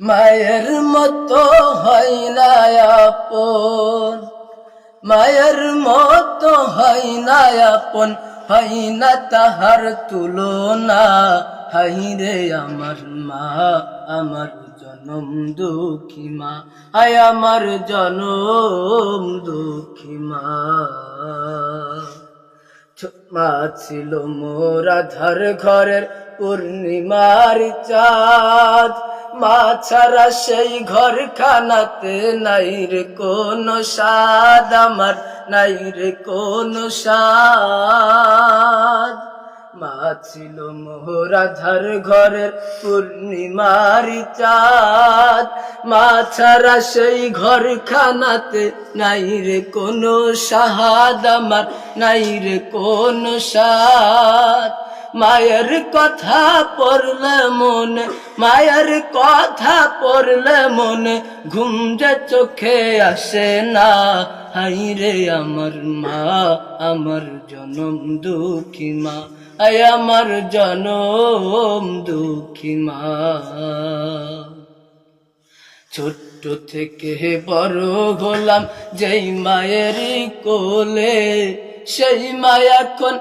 মায়ের মতো হয় না আপন, মায়ের মতো হয় না আপন না তাহার তুলনা। হাই রে আমার মা, আমার জনম দুঃখী মা হায় আমার জনম দুঃখী মা। মা ছিল মোরা ধর ঘরের পূর্ণিমার চাঁদ। মা ছাড়া সেই ঘর খানাতে নাই রে কোন স্বাদ, আমার নাই রে কোন স্বাদ। মা ছিল মোহরা ধার ঘরের পূর্ণিমার চাঁদ। মা ছাড়া সেই ঘর খানাতে নাই রে কোনো সাহাদ আমার নাই রে কোনো সাদ মায়ের কথা পড়লে মনে, মায়ের কথা পড়লে মনে, ঘুম যে চোখে আসে না। হাই রে আমার মা, আমার জনম দুঃখী মা। আয় আমার জনম দুঃখী মা। ছোট্ট থেকে বড় হলাম যেই মায়ের কোলে, সেই মায়া এখন